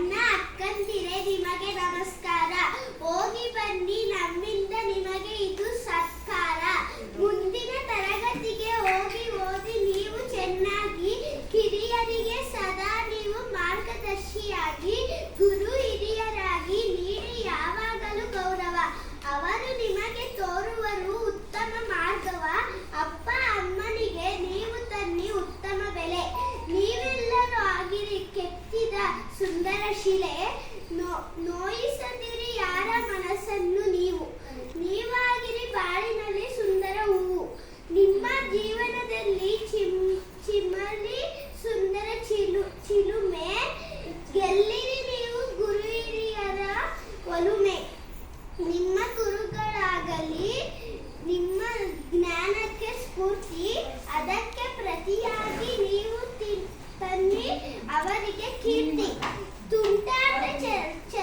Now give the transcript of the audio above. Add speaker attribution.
Speaker 1: not. ಸುಂದರ ಶಿಲೆ ನೋಯಿಸದಿರಿ ಯಾರ ಮನಸ್ಸನ್ನು ನೀವು. ನೀವಾಗಿರಿ ಬಾಳಿನಲ್ಲಿ ಸುಂದರ ಹೂವು. ನಿಮ್ಮ ಜೀವನದಲ್ಲಿ ಚಿಮ್, ಚಿಮ್ಮಲಿ ಸುಂದರ ಚಿಲು, ಚಿಲುಮೆ. ಗೆಲ್ಲಿರಿ ನೀವು ಗುರು ಹಿರಿಯರ ಒಲುಮೆ. ನಿಮ್ಮ ಗುರುಗಳಾಗಲಿ, ನಿಮ್ಮ ಜ್ಞಾನಕ್ಕೆ ಸ್ಫೂರ್ತಿ. ಅದಕ್ಕೆ ಪ್ರತಿಯಾಗಿ ನೀವು कीर्ती चल